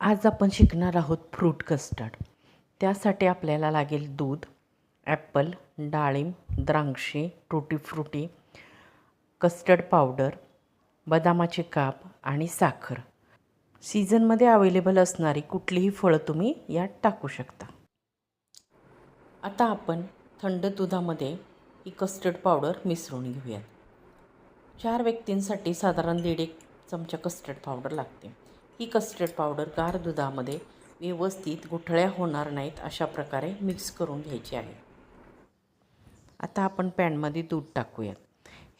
आज आपण शिकणार आहोत फ्रूट कस्टर्ड. त्यासाठी आपल्याला लागेल दूध ॲपल डाळिंब द्राक्षे टुटी फ्रुटी कस्टर्ड पावडर बदामाचे काप आणि साखर. सीझनमध्ये अवेलेबल असणारी कुठलीही फळं तुम्ही यात टाकू शकता. आता आपण थंड दुधामध्ये ही कस्टर्ड पावडर मिसळून घेऊयात. चार व्यक्तींसाठी साधारण दीड एक चमचा कस्टर्ड पावडर लागते. ही कस्टर्ड पावडर गार दुधामध्ये व्यवस्थित गुठळ्या होणार नाहीत अशा प्रकारे मिक्स करून घ्यायची आहे. आता आपण पॅनमध्ये दूध टाकूयात.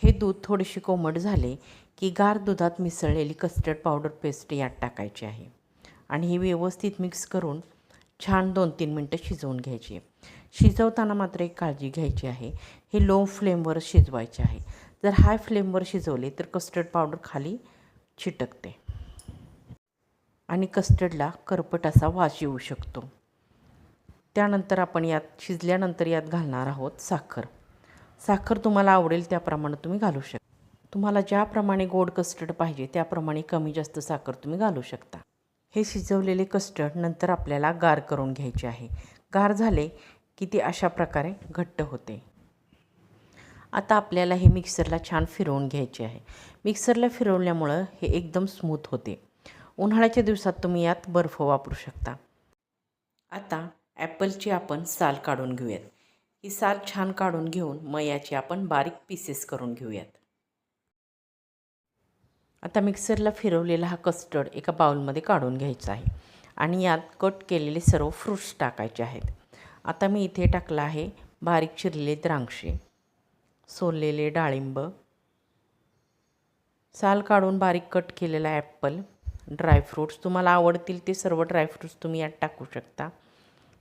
हे दूध थोडेसे कोमट झाले की गार दुधात मिसळलेली कस्टर्ड पावडर पेस्ट यात टाकायची आहे. आणि ही व्यवस्थित मिक्स करून छान दोन तीन मिनटं शिजवून घ्यायची शिजवताना मात्र एक काळजी घ्यायची आहे. हे लो फ्लेमवर शिजवायचे आहे. जर हाय फ्लेमवर शिजवले तर कस्टर्ड पावडर खाली चिटकते. आणि कस्टर्डला करपट असा वास येऊ शकतो. त्यानंतर आपण यात शिजल्यानंतर यात घालणार आहोत साखर. साखर तुम्हाला आवडेल त्याप्रमाणे तुम्ही घालू शकता तुम्हाला ज्याप्रमाणे गोड कस्टर्ड पाहिजे त्याप्रमाणे कमी जास्त साखर तुम्ही घालू शकता. हे शिजवलेले कस्टर्ड नंतर आपल्याला गार करून घ्यायचे आहे. गार झाले की ते अशा प्रकारे घट्ट होते. आता आपल्याला हे मिक्सरला छान फिरवून घ्यायचे आहे. मिक्सरला फिरवल्यामुळं हे एकदम स्मूथ होते. उन्हाळ्याच्या दिवसात तुम्ही यात बर्फ वापरू शकता. आता ॲपलची आपण साल काढून घेऊयात. ही साल छान काढून घेऊन मग याची आपण बारीक पीसेस करून घेऊयात. आता मिक्सरला फिरवलेला हा कस्टर्ड एका बाउलमध्ये काढून घ्यायचा आहे. आणि यात कट केलेले सर्व फ्रूट्स टाकायचे आहेत. आता मी इथे टाकलं आहे बारीक चिरलेले द्राक्षे सोललेले डाळिंब. साल काढून बारीक कट केलेला ॲपल ड्रायफ्रूट्स तुम्हाला आवडतील ते सर्व ड्रायफ्रूट्स तुम्ही यात टाकू शकता.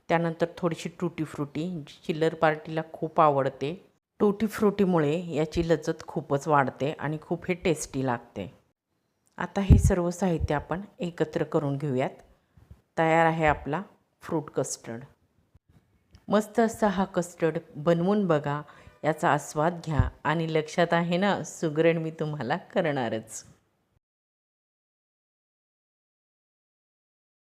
त्यानंतर थोडीशी टुटी फ्रुटी जी चिल्लर पार्टीला खूप आवडते. टुटी फ्रुटीमुळे याची लज्जत खूपच वाढते आणि खूप हे टेस्टी लागते. आता हे सर्व साहित्य आपण एकत्र करून घेऊयात. तयार आहे आपला फ्रूट कस्टर्ड. मस्त असा हा कस्टर्ड बनवून बघा याचा आस्वाद घ्या आणि लक्षात आहे ना सुगरण मी तुम्हाला करणारच.